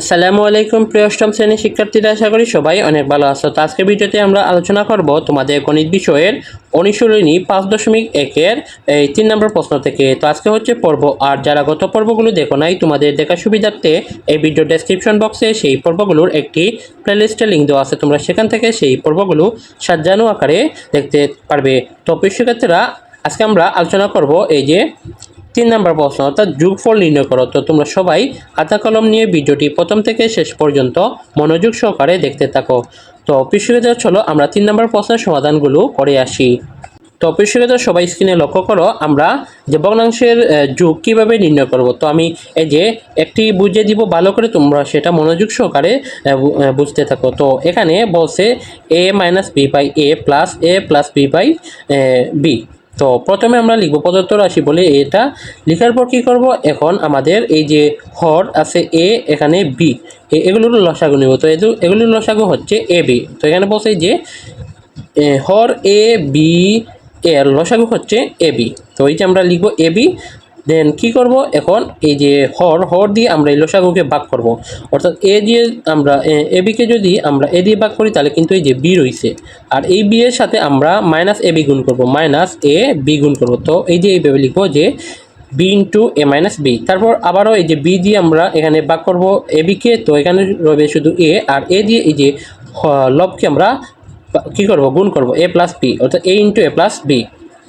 আসসালামু আলাইকুম, প্রিয় অষ্টম শ্রেণির শিক্ষার্থীরা, আশা করি সবাই অনেক ভালো আছো। তো আজকের ভিডিওতে আমরা আলোচনা করব তোমাদের গণিত বিষয়ের অনুশীলনী পাঁচ দশমিক একের এই তিন নম্বর প্রশ্ন থেকে। তো আজকে হচ্ছে পর্ব আর যারা গত পর্বগুলো দেখো নাই, তোমাদের দেখার সুবিধার্থে এই ভিডিও ডেসক্রিপশন বক্সে সেই পর্বগুলোর একটি প্লেলিস্টের লিঙ্ক দেওয়া আছে। তোমরা সেখান থেকে সেই পর্বগুলো সাজানো আকারে দেখতে পারবে। তো প্রিয় শিক্ষার্থীরা, আজকে আমরা আলোচনা করব এই যে তিন নম্বর প্রশ্ন, অর্থাৎ যোগফল নির্ণয় করো। তো তোমরা সবাই খাতা কলম নিয়ে ভিডিওটি প্রথম থেকে শেষ পর্যন্ত মনোযোগ সহকারে দেখতে থাকো। তো পিছুকে চলো আমরা তিন নম্বর প্রশ্নের সমাধানগুলো করে আসি। তো পিছুকে সবাই স্ক্রিনে লক্ষ্য করো, আমরা যে ভগ্নাংশের যোগ কীভাবে নির্ণয় করব। তো আমি এই যে একটি বুঝিয়ে দিব ভালো করে, তোমরা সেটা মনোযোগ সহকারে বুঝতে থাকো। তো এখানে বলছে A minus B by A plus A plus B by B তো প্রথমে আমরা লিখব প্রদত্ত রাশি বলে এটা। লেখার পর কী করব? এখন আমাদের এই যে হর আছে এ, এখানে বি। এগুলোর লসাগু নিব। তো এগুলোর লসাগু হচ্ছে এ, বি। তো এখানে বলছে যে হর এ, বি এর লসাগু হচ্ছে এ, বি। তো এই যে আমরা লিখব এ, বি। দেন কি করব? এখন এই যে হর হর দিয়ে আমরা এই লসাগুকে ভাগ করব। অর্থাৎ এ দিয়ে আমরা, এ বিকে যদি আমরা এ দিয়ে ভাগ করি, তাহলে কিন্তু এই যে বি রয়েছে আর এই বি এর সাথে আমরা মাইনাস এ বি গুণ করব মাইনাস এ বি গুণ করব। তো এই যে এইভাবে লিখব যে B into A minus B তারপর আবারও এই যে বি দিয়ে আমরা এখানে ভাগ করব এ বিকে তো এখানে রবে শুধু এ। আর এ দিয়ে এই যে লবকে আমরা কি করব? গুণ করব এ প্লাস বি অর্থাৎ A into A plus B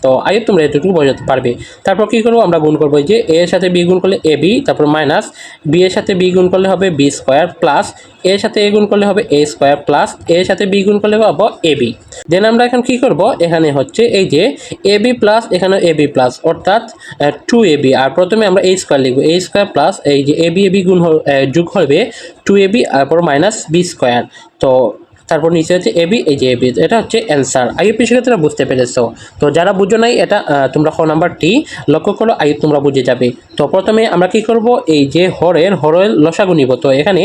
তো আগে তোমরা এটুকু বোঝাতে পারবে। তারপর কি করব আমরা গুণ করব এই যে এ এর সাথে বি গুণ করলে এ বি, তারপর মাইনাস বি এর সাথে বি গুণ করলে হবে বি স্কোয়ার প্লাস এ এর সাথে এ গুণ করলে হবে এ স্কোয়ার প্লাস এ এর সাথে বি গুণ করলে পাবো এ বি। দেন আমরা এখন কি করব? এখানে হচ্ছে এই যে এ বি প্লাস এখানে এ বি প্লাস, অর্থাৎ টু এ বি। আর প্রথমে আমরা এই স্কোয়ার লিখব। এই স্কোয়ার প্লাস এই যে এ বি এ বি গুণ যোগ হবে টু এ বি, তারপর মাইনাস বি স্কোয়ার। তো তারপর নিচে হচ্ছে এবি এই যে এবি এটা হচ্ছে অ্যান্সার পিছিয়ে তোমরা বুঝতে পেরেছ। তো যারা বুঝো নাই, এটা তোমরা খ নাম্বারটি লক্ষ্য করো আইউ তোমরা বুঝে যাবে। তো প্রথমে আমরা কি করব? এই যে হরের হরের লসাগু নিব। তো এখানে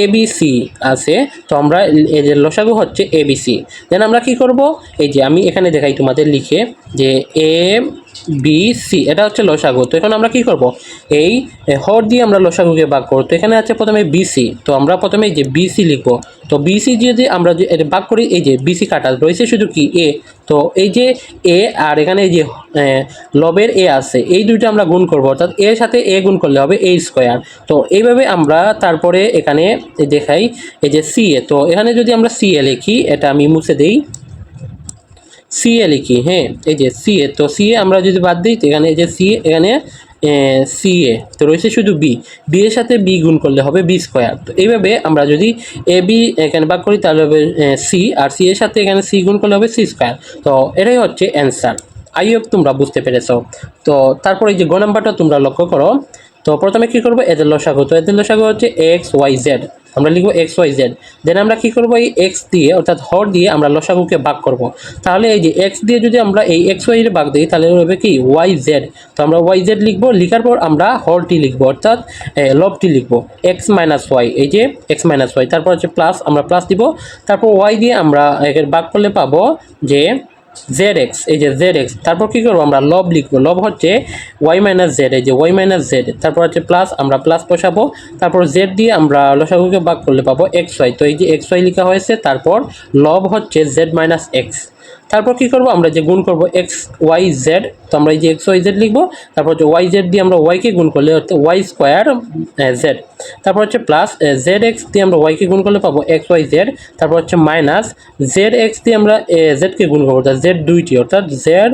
এ বি সি আছে। তো আমরা এই যে লসাগু হচ্ছে এ বি সি দেন আমরা কি করব? এই যে আমি এখানে দেখাই তোমাদের লিখে যে এ বি সি এটা হচ্ছে লসাগু। তো এখন আমরা কি করব? এই হর দিয়ে আমরা লসাগুকে ভাগ করব। তো এখানে আছে প্রথমে বিসি তো আমরা প্রথমে যে বিসি লিখব। তো বিসি যদি আমরা যে, এটা ভাগ করি, এই যে বিসি কাটা। রয়েছে শুধু কি? এ তো এই যে এ আর এখানে এই যে লবের এ আছে, এই দুইটা আমরা গুণ করব। অর্থাৎ এর সাথে এ গুণ করলে হবে এ স্কোয়ার। তো এইভাবে আমরা তারপরে এখানে দেখাই, এই যে সি এ। তো এখানে যদি আমরা সি এ লিখি, এটা আমি মুছে দেই। সি এ লিখি হ্যাঁ? এই যে সি এ, তো সি এ আমরা যদি বাদ দিই এখানে এই যে সি এখানে সি এ, তো রয়েছে শুধু বি বি এর সাথে বি গুণ করলে হবে বি স্কোয়ার তো এইভাবে আমরা যদি এ বি এখানে ভাগ করি, তাহলে হবে সি আর সি এর সাথে এখানে সি গুণ করলে হবে সি স্কোয়ার তো এটাই হচ্ছে অ্যান্সার আই হোপ তোমরা বুঝতে পেরেছ। তো তারপরে এই যে গ নাম্বারটা তোমরা লক্ষ্য করো। তো প্রথমে কি করব? এদের লসাগু। তো এদের লসাগু হচ্ছে এক্স ওয়াই জেড আমরা লিখব এক্স ওয়াই জেড দেন আমরা কি করব? এই এক্স দিয়ে, অর্থাৎ হর দিয়ে আমরা লসাগুকে ভাগ করব। তাহলে এই যে এক্স দিয়ে যদি আমরা এই এক্স ওয়াই ভাগ দিই, তাহলে হবে কি? ওয়াই জেড তো আমরা ওয়াই জেড লিখব। লিখার পর আমরা হরটি লিখব, অর্থাৎ লবটি লিখব। এক্স মাইনাস ওয়াই এই যে এক্স মাইনাস ওয়াই তারপর হচ্ছে প্লাস আমরা প্লাস দিব। তারপর ওয়াই দিয়ে আমরা ভাগ করলে পাবো যে জেড এক্স এই যে জেড এক্স তারপর কী করব আমরা? লব লিখব। লব হচ্ছে ওয়াই মাইনাস জেড এই যে ওয়াই মাইনাস জেড তারপর হচ্ছে প্লাস আমরা প্লাস বসাবো। তারপর জেড দিয়ে আমরা লসাগুকে ভাগ করলে পাবো এক্স ওয়াই তো এই যে এক্স ওয়াই লিখা হয়েছে, তারপর লব হচ্ছে জেড মাইনাস এক্স তারপর কি করব? আমরা যে গুণ করব এক্স ওয়াই জেড তো আমরা এই যে এক্স ওয়াই জেড লিখব, তারপর হচ্ছে ওয়াই জেড দিয়ে আমরা ওয়াইকে গুণ করলে হচ্ছে ওয়াই স্কোয়ার জেড তারপর হচ্ছে প্লাস জেড এক্স দিয়ে আমরা ওয়াইকে গুণ করলে পাবো এক্স ওয়াই জেড তারপর হচ্ছে মাইনাস জেড এক্স দিয়ে আমরা জেডকে গুণ করব অর্থাৎ জেড দুইটি, অর্থাৎ জেড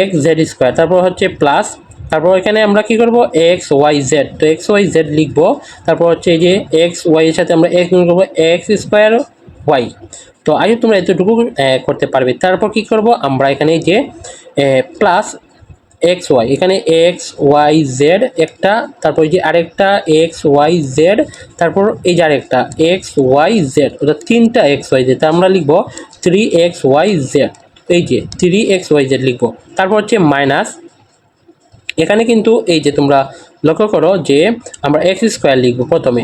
এক্স জেড স্কোয়ার তারপর হচ্ছে প্লাস তারপর এখানে আমরা কি করব? এক্স ওয়াই জেড তো এক্স ওয়াই জেড লিখব, তারপর হচ্ছে এই যে এক্স ওয়াই এর সাথে আমরা এক্স গুণ করব এক্স স্কোয়ার ওয়াই তো আগে তোমরা এতটুকু করতে পারবে। তারপর কি করব? আমরা এখানে যে প্লাস এক্স ওয়াই এখানে এক্স ওয়াই জেড একটা, তারপর যে আরেকটা এক্স ওয়াই জেড তারপর এই যে আরেকটা এক্স ওয়াই জেড অর্থাৎ তিনটা এক্স ওয়াই জেড আমরা লিখব থ্রি এক্স ওয়াই জেড এই যে থ্রি এক্স ওয়াই জেড লিখব। তারপর হচ্ছে মাইনাস এখানে কিন্তু এই যে তোমরা লক্ষ্য করো যে আমরা এক্স স্কোয়ার লিখব প্রথমে।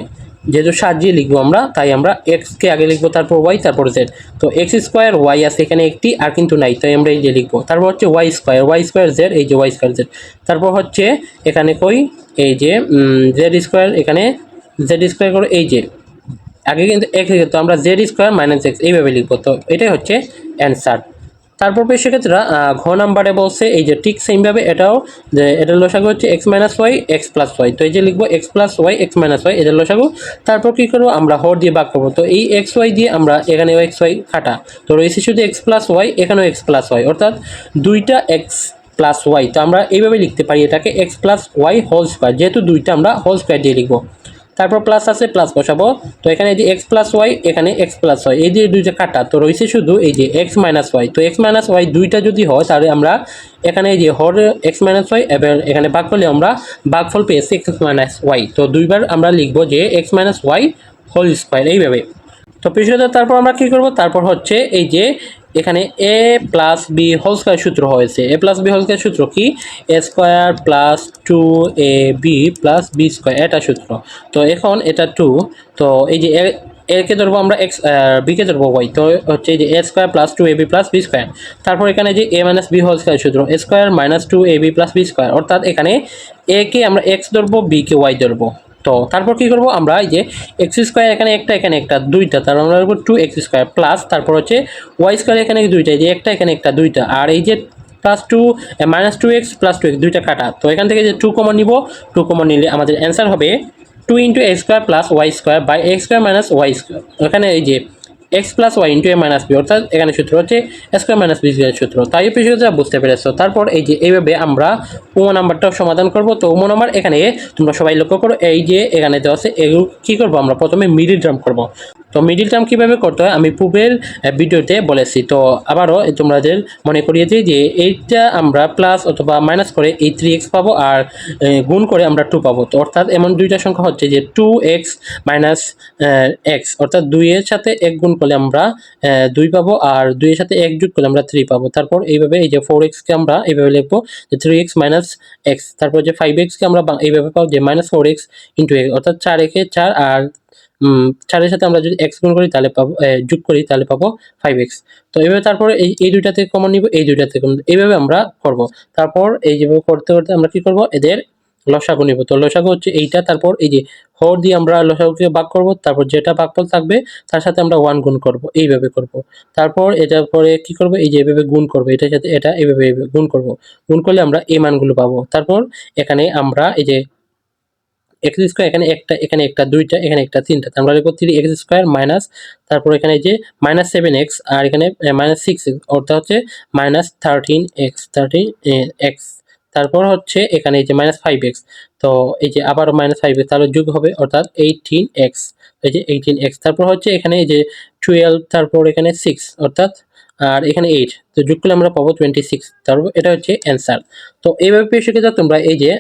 যেহেতু সাজিয়ে লিখব আমরা, তাই আমরা এক্সকে আগে লিখব, তারপর ওয়াই তারপর জেড তো এক্স স্কোয়ার ওয়াই আছে এখানে একটি, আর কিন্তু নাই, তাই আমরা এই যে লিখব। তারপর হচ্ছে Y square Y square Z এই যে ওয়াই স্কোয়ার জেড তারপর হচ্ছে এখানে কই, এই যে জেড স্কোয়ার এখানে জেড স্কোয়ার করে এই যে। আগে কিন্তু এক্স তো আমরা জেড স্কোয়ার মাইনাস এক্স এইভাবে লিখব। তো এটাই হচ্ছে অ্যান্সার তারপর সেক্ষেত্রে ঘ নাম্বারে বলছে এই যে ঠিক সেমভাবে এটাও যে এটার লসাগু হচ্ছে X minus Y X plus Y তো এই যে লিখব X plus Y X minus Y এটার লসাগু। তারপর কী করব? আমরা হর দিয়ে ভাগ করব। তো এই এক্স ওয়াই দিয়ে আমরা এখানে এক্স ওয়াই কাটা। তো রয়েছে শুধু এক্স প্লাস ওয়াই এখানেও এক্স প্লাস ওয়াই অর্থাৎ দুইটা এক্স প্লাস ওয়াই তো আমরা এইভাবে লিখতে পারি এটাকে X plus Y whole square যেহেতু দুইটা আমরা হোল স্কোয়ার দিয়ে লিখব। তারপর প্লাস আছে প্লাস বসাবো। তো এখানে এই যে এক্স প্লাস ওয়াই এখানে এক্স প্লাস ওয়াই এই যে দুইটা কাটা, তো রয়েছে শুধু এই যে এক্স মাইনাস ওয়াই তো এক্স মাইনাস ওয়াই দুইটা যদি হয়, তাহলে আমরা এখানে এই যে হর এক্স মাইনাস ওয়াই এবার এখানে ভাগ করলে আমরা ভাগফল পেয়েছি এক্স মাইনাস ওয়াই তো দুইবার আমরা লিখব যে X minus Y whole square এইভাবে। তো পিছনে তারপর আমরা কী করব? তারপর হচ্ছে এই যে এখানে A plus B whole square সূত্র হয়েছে। A plus B whole square সূত্র কি? A square plus two A B plus B square এটা সূত্র। তো এখন এটা টু তো এই যে একে ধরবো আমরা এক্স বিকে ধরবো ওয়াই তো হচ্ছে যে A square plus two A B plus B square তারপর এখানে যে A minus B whole square সূত্র A square minus two A B plus B square অর্থাৎ এখানে এ কে আমরা এক্স ধরবো বি কে ওয়াই ধরবো। তো তারপর কি করব আমরা এই যে এক্স স্কোয়ার এখানে একটা এখানে একটা, দুইটা, তার আমরা করব টু এক্স স্কোয়ার প্লাস তারপর হচ্ছে ওয়াই স্কোয়ার এখানে দুইটা, এই যে একটা, এখানে একটা, দুইটা, আর এই যে plus two minus two X plus two X দুইটা কাটা। তো এখান থেকে যে টু কমন নিব টু কমন নিলে আমাদের অ্যান্সার হবে two into X square plus Y square by X square minus Y square এখানে এই যে X plus Y into A minus B অর্থাৎ এখানে সূত্র হচ্ছে স্কোয়ার মাইনাস বি স্কোয়ার সূত্র। তাই পিছিয়ে যা বুঝতে পেরেছ? তারপর এই যে, এইভাবে আমরা উমো নাম্বারটাও সমাধান করব। তো উমো নাম্বার এখানে তোমরা সবাই লক্ষ্য করো, এই যে এখানে দেওয়া আছে, এগুলো কী করব? আমরা প্রথমে মিডি ড্রাম করব। তো মিডিল টার্ম কীভাবে করতে হয়? আমি পূর্বের ভিডিওতে বলেছি। তো আবারও তোমাদের মনে করিয়ে দিই যে এইটা আমরা প্লাস অথবা মাইনাস করে এই থ্রি এক্স পাবো আর গুণ করে আমরা টু পাবো। তো অর্থাৎ এমন দুইটা সংখ্যা হচ্ছে যে টু এক্স মাইনাস এক্স অর্থাৎ দুইয়ের সাথে এক গুণ করলে আমরা দুই পাবো আর দুইয়ের সাথে এক যোগ করলে আমরা থ্রি পাবো। তারপর এইভাবে এই যে ফোর এক্সকে আমরা এইভাবে লিখব যে থ্রি এক্স মাইনাস এক্স তারপর যে ফাইভ এক্সকে আমরা এইভাবে পাবো যে minus four x into x অর্থাৎ চার একে চার আর চারের সাথে আমরা যদি এক্স গুণ করি, তাহলে পাবো যোগ করি, তাহলে পাবো ফাইভ এক্স তো এইভাবে তারপর এই এই দুইটা থেকে কমন নিব, এই দুইটা থেকে এইভাবে আমরা করব। তারপর এই যেভাবে করতে করতে আমরা কি করব? এদের লসাগু নিব। তো লসাগু হচ্ছে এইটা, তারপর এই যে হর দিয়ে আমরা লসাগুকে ভাগ করব, তারপর যেটা ভাগফল থাকবে, তার সাথে আমরা ওয়ান গুণ করব। এইভাবে করব। তারপর এটার পরে কি করব? এই যে এভাবে গুণ করব, এটার সাথে এটা এইভাবে গুণ করব। গুণ করলে আমরা এই মানগুলো পাবো। তারপর এখানে আমরা এই যে এক্স স্কোয়ার এখানে একটা এখানে একটা, দুইটা, এখানে একটা, তিনটা। আমরা লিখব থ্রি এক্স স্কোয়ার মাইনাস তারপর এখানে যে মাইনাস সেভেন এক্স আর এখানে মাইনাস সিক্স এক্স অর্থাৎ হচ্ছে minus thirteen x thirteen x তারপর হচ্ছে এখানে এই যে মাইনাস ফাইভ এক্স তো এই যে আবার মাইনাস ফাইভ এক্স তাহলে যোগ হবে অর্থাৎ এইটিন এক্স এই যে এইটিন এক্স তারপর হচ্ছে এখানে এই যে টুয়েলভ তারপর এখানে সিক্স অর্থাৎ আর এখানে এইট তো যোগ করলে আমরা পাবো টোয়েন্টি সিক্স তারপর এটা হচ্ছে অ্যান্সার তো এইভাবে শিখে যাও তোমরা এই যে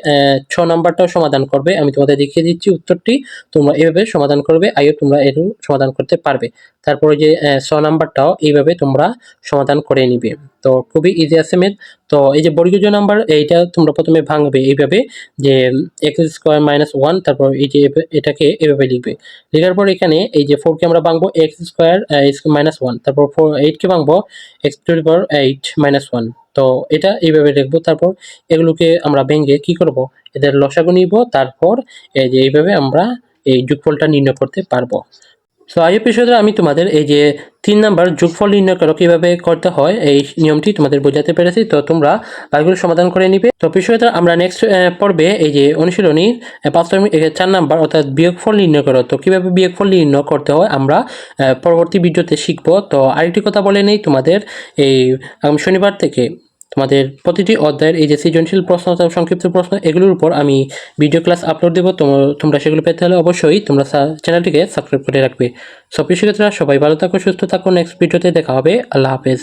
ছ নাম্বারটাও সমাধান করবে। আমি তোমাদের দেখিয়ে দিচ্ছি উত্তরটি, তোমরা এভাবে সমাধান করবে, আইও তোমরা এর সমাধান করতে পারবে। তারপরে যে ছ নাম্বারটাও এইভাবে তোমরা সমাধান করে নিবে। তো খুবই ইজি আছে মেথ তো এই যে বর্গীয় নাম্বার, এইটা তোমরা প্রথমে ভাঙবে এইভাবে যে এক্স স্কোয়ার মাইনাস ওয়ান তারপর এই যে এটাকে এভাবে লিখবে। লেখার পর এখানে এই যে ফোরকে আমরা ভাঙবো এক্স স্কোয়ার মাইনাস ওয়ান তারপর ফোর এইটকে ভাঙবো x to power eight minus one তো এটা এইভাবে লিখব, তারপর এগুলোকে আমরা ভেঙে কি করব, এদের লসাগু নিব, তারপর এই যে এইভাবে আমরা এই যোগফলটা নির্ণয় করতে পারব। সো আই এপিসোডে আমি তোমাদের এই যে তিন নাম্বার যোগফল নির্ণয় করো, কীভাবে করতে হয়, এই নিয়মটি তোমাদের বোঝাতে পেরেছি। তো তোমরা বাকিগুলো সমাধান করে নিবে। তো বিষয়টা আমরা নেক্সট পর্বে এই যে অনুশীলনী পাঁচ চার নাম্বার অর্থাৎ বিয়োগফল নির্ণয় করো। তো কীভাবে বিয়োগফল নির্ণয় করতে হয়, আমরা পরবর্তী ভিডিওতে শিখব। তো আরেকটি কথা বলে নেই তোমাদের, এই শনিবার থেকে। তোমাদের প্রতিটি অধ্যায়ের এই যে সৃজনশীল প্রশ্ন অথবা সংক্ষিপ্ত প্রশ্ন, এগুলোর উপর আমি ভিডিও ক্লাস আপলোড দেবো। তোম- তোমরা সেগুলো পেতে হলে অবশ্যই তোমরা চ্যানেলটিকে সাবস্ক্রাইব করে রাখবে। সব শিক্ষার্থীরা, সবাই ভালো থাকো, সুস্থ থাকো। নেক্সট ভিডিওতে দেখা হবে। আল্লাহ হাফেজ।